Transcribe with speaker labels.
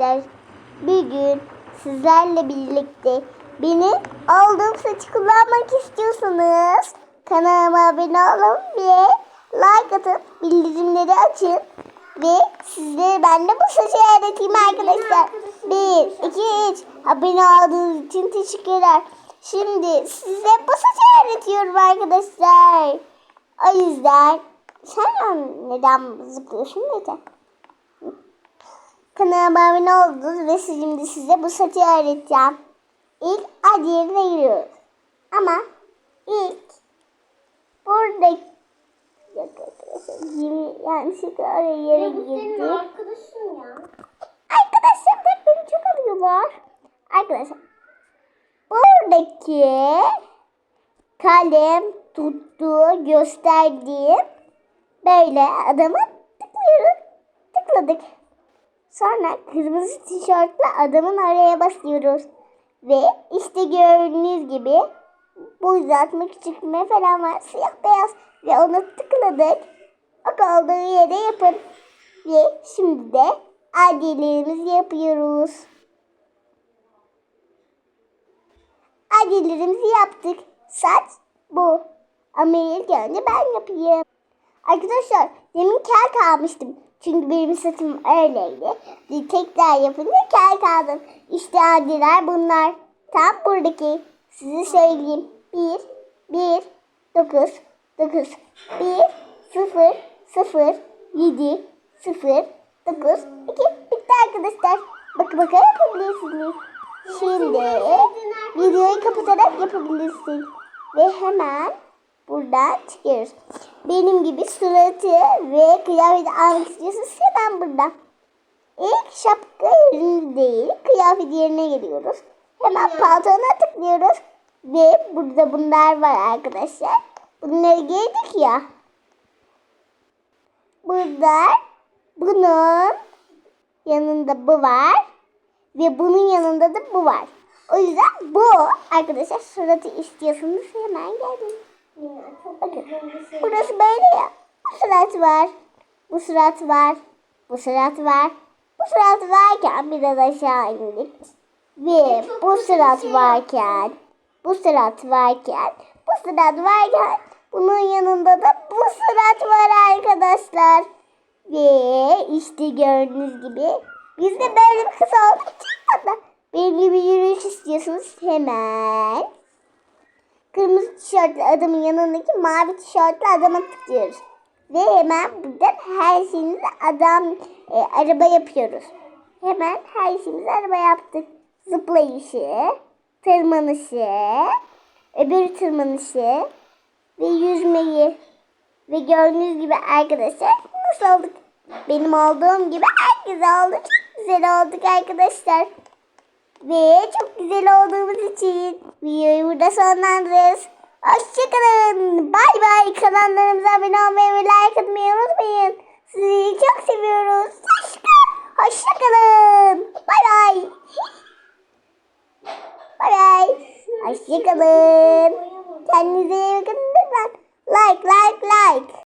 Speaker 1: arkadaşlar. Bir gün sizlerle birlikte beni aldığım saçı kullanmak istiyorsanız kanalıma abone olun ve like atın, bildirimleri açın ve sizlere ben de bu saçı öğreteyim arkadaşlar. Bir, iki, üç. Abone olduğunuz için teşekkürler. Şimdi size bu saçı öğretiyorum arkadaşlar. O yüzden sen neden zıplıyorsun neden? Kanalıma abone oldunuz ve şimdi size bu saçı öğreteceğim. İlk ad yerine giriyoruz. Ama ilk buradaki Yok arkadaşlar, yeni- yanlışlıkla oraya yere
Speaker 2: Ya
Speaker 1: girdim.
Speaker 2: arkadaşın ya.
Speaker 1: Arkadaşlar da beni çok arıyorlar. Arkadaşlar buradaki kalem tuttuğu gösterdiğim böyle adamı tıklıyoruz. Tıkladık. Sonra kırmızı tişörtlü adamın oraya basıyoruz. Ve işte gördüğünüz gibi bu uzatma küçültme falan var. Siyah beyaz. Ve onu tıkladık. O olduğu yere yapın. Ve şimdi de adiyelerimizi yapıyoruz. Adiyelerimizi yaptık. Saç bu. Ama ilk önce ben yapayım. Arkadaşlar demin kel kalmıştım. Çünkü benim saçım öyleydi. Bir tekrar yapınca kel kaldım. İşte adiler bunlar. Tam buradaki. Size söyleyeyim. 1, 1, 9, 9, 1, 0, 0, 7, 0, 9, 2. Bitti arkadaşlar. Bakın bakın yapabilirsiniz. Şimdi videoyu kapatarak yapabilirsin. Ve hemen buradan çıkıyoruz. Benim gibi suratı ve kıyafeti almak istiyorsanız hemen burada. İlk şapka yerine değil, kıyafet yerine geliyoruz. Hemen paltona tıklıyoruz. Ve burada bunlar var arkadaşlar. Bunları giydik ya. Burada bunun yanında bu var. Ve bunun yanında da bu var. O yüzden bu arkadaşlar suratı istiyorsanız hemen gelin. Bakın burası böyle ya. Bu surat var. Bu surat var. Bu surat var. Bu surat varken biraz aşağı indik. Ve bu surat varken bu surat varken bu surat varken bunun yanında da bu surat var arkadaşlar. Ve işte gördüğünüz gibi biz de böyle bir kız olduk. Benim gibi yürüyüş istiyorsanız hemen kırmızı tişörtlü adamın yanındaki mavi tişörtlü adama tıklıyoruz. Ve hemen buradan her şeyimizi adam e, araba yapıyoruz. Hemen her şeyimizi araba yaptık. Zıplayışı, tırmanışı, öbür tırmanışı ve yüzmeyi. Ve gördüğünüz gibi arkadaşlar nasıl olduk? Benim olduğum gibi herkes oldu. Çok güzel olduk arkadaşlar ve çok güzel olduğumuz için videoyu burada sonlandırırız. Hoşçakalın. Bay bay. Kanallarımıza abone olmayı ve like atmayı unutmayın. Sizi çok seviyoruz. Hoşçakalın. Bay bay. Bay bay. Hoşçakalın. Kendinize iyi bakın lütfen. Like like like.